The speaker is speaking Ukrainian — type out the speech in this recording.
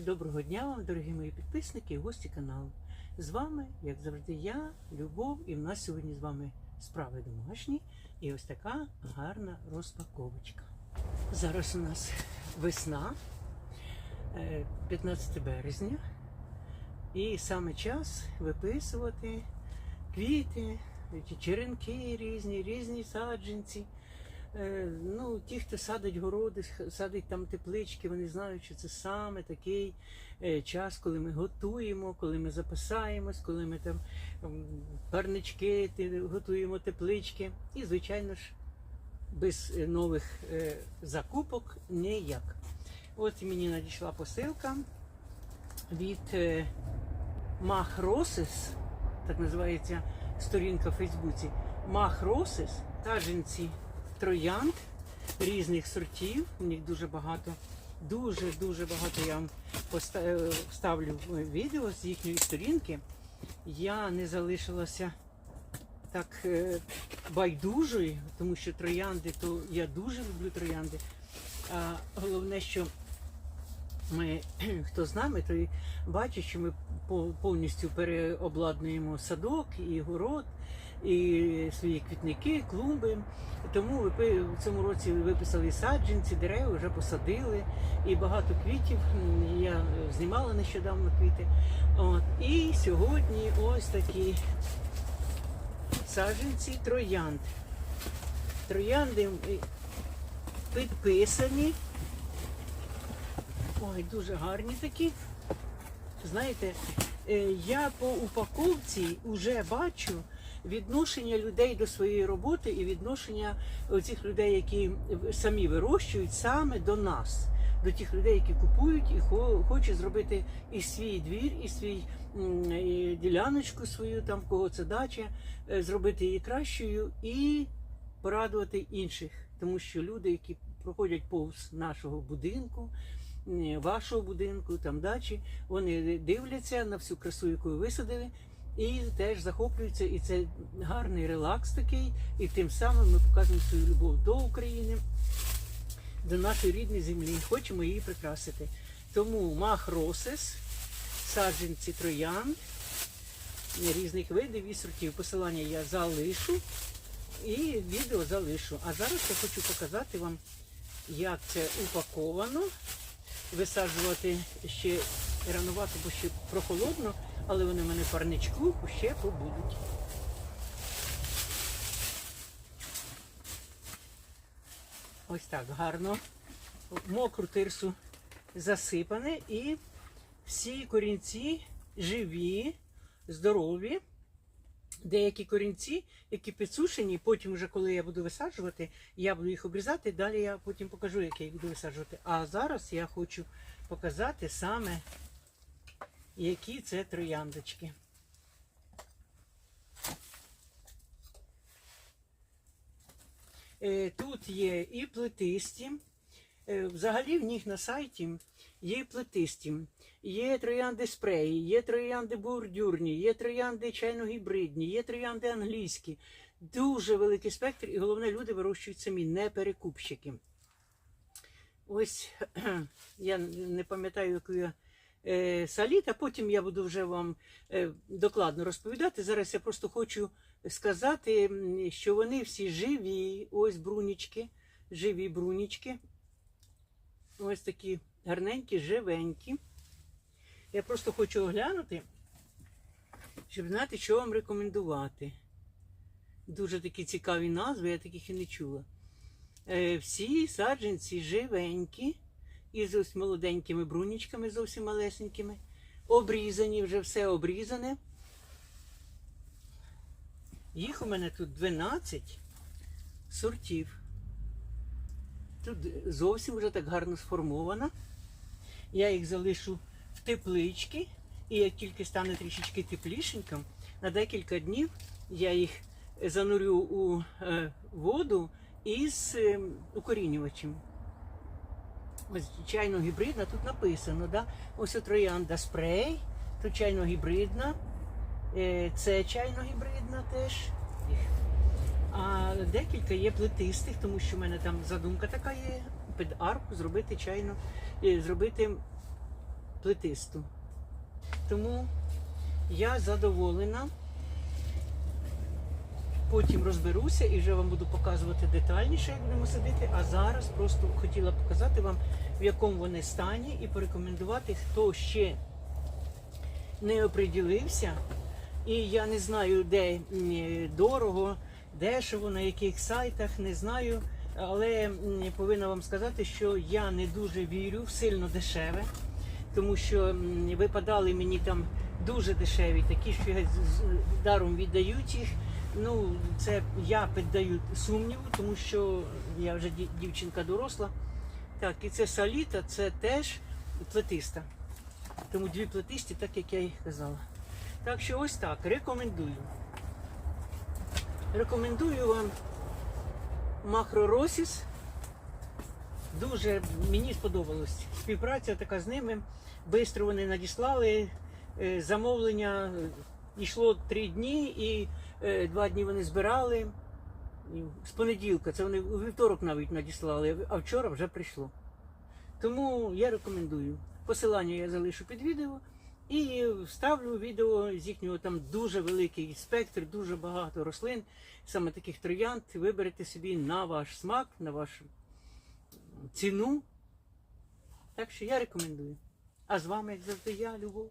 Доброго дня вам, дорогі мої підписники і гості каналу. З вами, як завжди, я, Любов, і в нас сьогодні з вами справи домашні і ось така гарна розпаковочка. Зараз у нас весна, е, 15 березня, і саме час виписувати квіти, черенки різні, різні саджанці. Е, Ну, ті, хто садить городи, садить там теплички, вони знають, що це саме такий е, час, коли ми готуємо, коли ми запасаємось, коли ми там парнички готуємо теплички. І, звичайно ж, без нових е, закупок ніяк. От мені надійшла посилка від е, Мах Росис, так називається сторінка в Фейсбуці. Мах Росис, саджанці троянд різних сортів. У них дуже багато, дуже дуже багато я вам е, вставлю е, відео з їхньої сторінки. Я не залишилася так е, байдужою, тому що троянди, то я дуже люблю троянди. А головне, що ми, хто з нами, той бачить, що ми повністю переобладнуємо садок і город, і свої квітники, клумби. Тому в цьому році виписали саджанці, дерева вже посадили, і багато квітів. Я знімала нещодавно квіти. От. І сьогодні ось такі саджанці троянд. Троянди підписані. Ой, дуже гарні такі. Знаєте, е, я по упаковці вже бачу відношення людей до своєї роботи і відношення цих людей, які самі вирощують, саме до нас, до тих людей, які купують і хо- хочуть зробити і свій двір, і свій і діляночку свою, там в кого це дача, е, зробити її кращою і порадувати інших, тому що люди, які проходять повз нашого будинку, вашого будинку, там дачі, вони дивляться на всю красу, яку ви висадили, і теж захоплюються. І це гарний релакс такий. І тим самим ми показуємо свою любов до України, до нашої рідної землі. Хочемо її прикрасити. Тому мах росес, саджанці троян різних видів і сортів. Посилання я залишу і відео залишу. А зараз я хочу показати вам, як це упаковано. Висаджувати ще ранувато, бо ще прохолодно, але вони в мене парничку ще побудуть. Ось так гарно. Мокру тирсу засипане і всі корінці живі, здорові. Деякі корінці, які підсушені, потім, вже коли я буду висаджувати, я буду їх обрізати. Далі я потім покажу, як я їх буду висаджувати. А зараз я хочу показати саме, які це трояндочки. Е, Тут є і плетисті. Е, Взагалі в них на сайті є плетисті, є троянди спреї, є троянди бордюрні, є троянди чайно-гібридні, є троянди англійські. Дуже великий спектр, і головне, люди вирощують самі, не перекупщики. Ось я не пам'ятаю, яку я саліт, а потім я буду вже вам е, докладно розповідати. Зараз я просто хочу сказати, що вони всі живі. Ось брунічки, живі брунічки. Ось такі гарненькі, живенькі. Я просто хочу оглянути, щоб знати, що вам рекомендувати. Дуже такі цікаві назви, я таких і не чула. Е, всі саджанці живенькі, із ось молоденькими брунічками, зовсім малесенькими. Обрізані, вже все обрізане. Їх у мене тут 12 сортів. Тут зовсім вже так гарно сформована. Я їх залишу в теплички, і як тільки стане трішечки теплішеньким, на декілька днів я їх занурю у е, воду із е, укорінювачем. Ось чайно гібридна тут написано, да? ось троянда спрей, тут чайно гібридна, е, це чайно гібридна теж. А декілька є плетистих, тому що в мене там задумка така є під арку зробити чайно, е, зробити плетисту. Тому я задоволена. Потім розберуся і вже вам буду показувати детальніше, як будемо садити. А зараз просто хотіла показати вам, в якому вони стані, і порекомендувати, хто ще не оприділився. І я не знаю, де дорого, дешево, на яких сайтах, не знаю. Але повинна вам сказати, що я не дуже вірю в сильно дешеве, тому що випадали мені там дуже дешеві, такі, що я даром віддають їх. Ну, це я піддаю сумніву, тому що я вже дівчинка доросла. Так, і це саліта, це теж плетиста. Тому дві плетисті, так як я і казала. Так що ось так, рекомендую. Рекомендую вам Макроросіс. Дуже мені сподобалось. Співпраця така з ними. Бистро вони надіслали е, замовлення. е, Йшло три дні і е, два дні вони збирали. З понеділка, це вони у вівторок навіть надіслали, а вчора вже прийшло. Тому я рекомендую. Посилання я залишу під відео і вставлю відео з їхнього там дуже великий спектр, дуже багато рослин, саме таких троянд. Виберете собі на ваш смак, на вашу ціну. Так що я рекомендую. А з вами, як завжди, я, Любов.